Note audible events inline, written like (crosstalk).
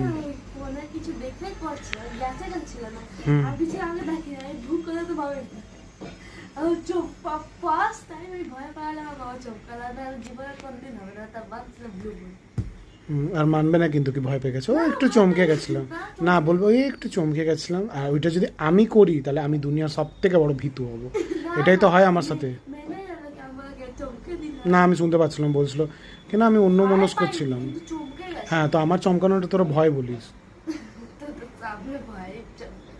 না ফোনে কিছু না। আর পিছিয়ে আমাকে দেখি না ভুক করে তো বাবা আর চোখ পাস তাই আমি ভয় পাওয়ালে বাবা চোখ কালা জীবনে কোনদিন হবে না তার বাদ ছিল হুম, আর মানবে না কিন্তু কি ভয় পেয়ে গেছে। ও একটু চমকে গেছিলাম না বলব ওই একটু চমকে গেছিলাম। আর ওইটা যদি আমি করি তাহলে আমি দুনিয়ার সব থেকে বড় ভীতু হব। এটাই তো হয় আমার সাথে। না আমি শুনতে পাচ্ছিলাম বলছিল। কেন আমি অন্য মনস্ক গেছে হ্যাঁ তো আমার চমকানোটা তোরা ভয় বলিস। (laughs)